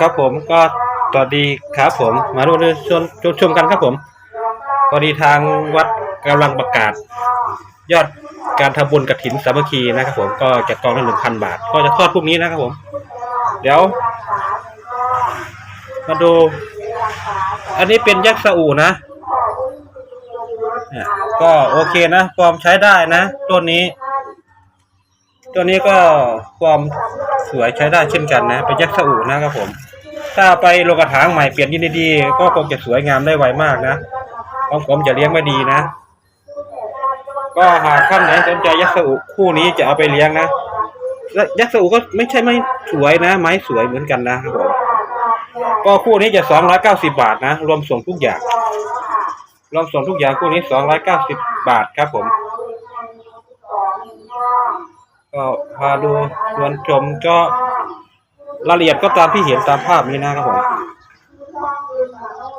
ครับผมก็สวัสดีครับผม มาดูชมชมชมกันครับผมพอดีทางวัดกำลังประกาศ ยอดการทำบุญกฐินสามัคคีนะครับผมก็จะกองละหนึ่งพันบาท ก็จะทอดพรุ่งนี้นะครับผม เดี๋ยว มาดู อันนี้เป็นยักษ์สอูนะเนี่ยก็โอเคนะความใช้ได้นะต้นนี้ ตัวนี้ก็ความ สวยใช้ได้เช่นกันนะเป็นยักษ์สอูนะครับผม ถ้าไปโลกระถางใหม่เปลี่ยนยินดีๆก็คงจะสวยงามได้ไวมากนะของผมจะเลี้ยงไม่ดีนะ ก็หากท่านไหนสนใจยักษ์สอูคู่นี้จะเอาไปเลี้ยงนะและยักษ์สอูก็ไม่ใช่ไม่สวยนะ ไม้สวยเหมือนกันนะครับผมก็คู่นี้จะสองร้อยเก้าสิบาทนะ รวมส่งทุกอย่าง รวมส่งทุกอย่างคู่นี้สองร้อยเก้าสิบบาทครับผม ก็พาดูชวนชมก็รายละเอียดก็ตามที่เห็นตามภาพนี้นะครับผม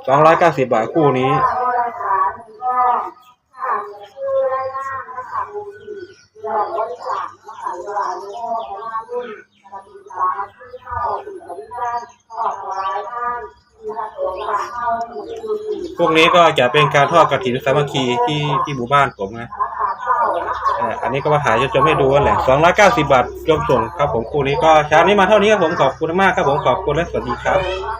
สองร้อยเก้าสิบบาทคู่นี้ พวกนี้ก็จะเป็นการทอดกระถินสามัคคีที่ที่หมู่บ้านผมนะ อ่ออันนี้ก็มาหายจะจมให้ดูกันแหละสองร้อยเก้าสิบบาทรวมส่งครับผมคู่นี้ก็เช้านี้มาเท่านี้ครับผมขอบคุณมากครับผมขอบคุณและสวัสดีครับ